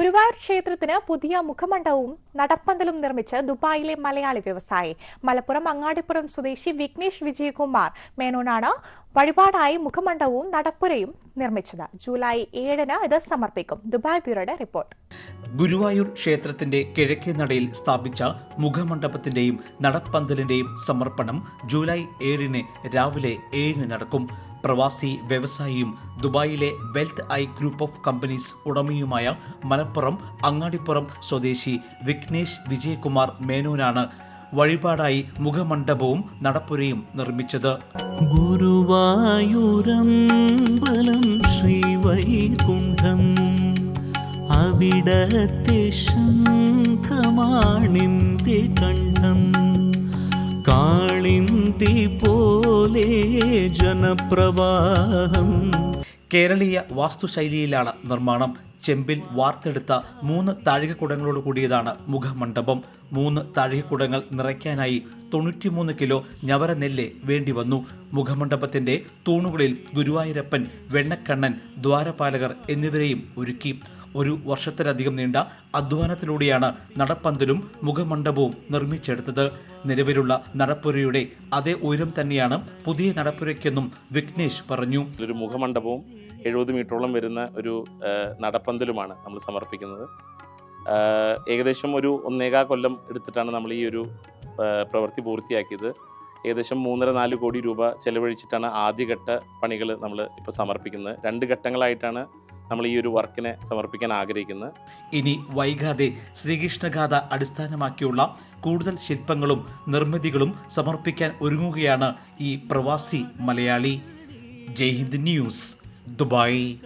ഗുരുവായൂർ ക്ഷേത്രത്തിന് പുതിയ മുഖമണ്ഡവും നടപ്പന്തലും നിർമ്മിച്ച് ദുബായിലെ മലയാളി വ്യവസായി. മലപ്പുറം അങ്ങാടിപ്പുറം സ്വദേശി വിഘ്നേഷ് വിജയകുമാർ മേനോനാണ് വഴിപാടായി മുഖമണ്ഡവും നടപ്പുരയും നിർമ്മിച്ചത്. ജൂലൈ ഏഴിന് ഇത് സമർപ്പിക്കും. Dubai ബ്യൂറോയുടെ report. ഗുരുവായൂർ ക്ഷേത്രത്തിന്റെ കിഴക്കേ നടയിൽ സ്ഥാപിച്ച മുഖമണ്ഡപത്തിന്റെയും നടപ്പന്തലിന്റെയും സമർപ്പണം ജൂലൈ ഏഴിന് രാവിലെ ഏഴിന് നടക്കും. പ്രവാസി വ്യവസായിയും ദുബായിലെ wealth I group of companies ഉടമയുമായ Malappuram Angadippuram സ്വദേശി വിഘ്നേഷ് വിജയകുമാർ മേനോനാണ് വഴിപാടായി മുഖമണ്ഡപവും നടപ്പുരയും നിർമ്മിച്ചത്. ഗുരുവായൂരമ്പലം ശ്രീവൈകുണ്ഠം അവിടത്തെ ശംഖമാണിന്റെ കണ്ഠം ജനപ്രവാഹം. കേരളീയ വാസ്തുശൈലിയിലാണ് നിർമ്മാണം. ചെമ്പിൽ വാർത്തെടുത്ത മൂന്ന് താഴികക്കുടങ്ങളോട് കൂടിയതാണ് മുഖമണ്ഡപം. മൂന്ന് താഴികക്കുടങ്ങൾ നിറയ്ക്കാനായി തൊണ്ണൂറ്റിമൂന്ന് കിലോ ഞവര നെല്ല് വേണ്ടി വന്നു മുഖമണ്ഡപത്തിന്റെ തൂണുകളിൽ ഗുരുവായൂരപ്പൻ വെണ്ണക്കണ്ണൻ ദ്വാരപാലകർ എന്നിവരെയും ഒരുക്കി. ഒരു വർഷത്തിലധികം നീണ്ട അധ്വാനത്തിലൂടെയാണ് നടപ്പന്തലും മുഖമണ്ഡപവും നിർമ്മിച്ചെടുത്തത്. നിലവിലുള്ള നടപ്പുരയുടെ അതേ ഉയരം തന്നെയാണ് പുതിയ നടപ്പുരയ്ക്കെന്നും വിഘ്നേഷ് പറഞ്ഞു. ഒരു മുഖമണ്ഡപവും എഴുപത് മീറ്ററോളം വരുന്ന ഒരു നടപ്പന്തലുമാണ് നമ്മൾ സമർപ്പിക്കുന്നത്. ഏകദേശം ഒരു ഒന്നേകാ കൊല്ലം എടുത്തിട്ടാണ് നമ്മൾ ഈ ഒരു പ്രവൃത്തി പൂർത്തിയാക്കിയത്. ഏകദേശം മൂന്നര നാല് കോടി രൂപ ചെലവഴിച്ചിട്ടാണ് ആദ്യഘട്ട പണികൾ നമ്മൾ ഇപ്പോൾ സമർപ്പിക്കുന്നത്. രണ്ട് ഘട്ടങ്ങളായിട്ടാണ് നമ്മൾ ഈ ഒരു വർക്കിനെ സമർപ്പിക്കാൻ ആഗ്രഹിക്കുന്നത് ഇനി വൈകാതെ ശ്രീകൃഷ്ണഗാഥ അടിസ്ഥാനമാക്കിയുള്ള കൂടുതൽ ശില്പങ്ങളും നിർമ്മിതികളും സമർപ്പിക്കാൻ ഒരുങ്ങുകയാണ് ഈ പ്രവാസി മലയാളി. Jaihind news Dubai.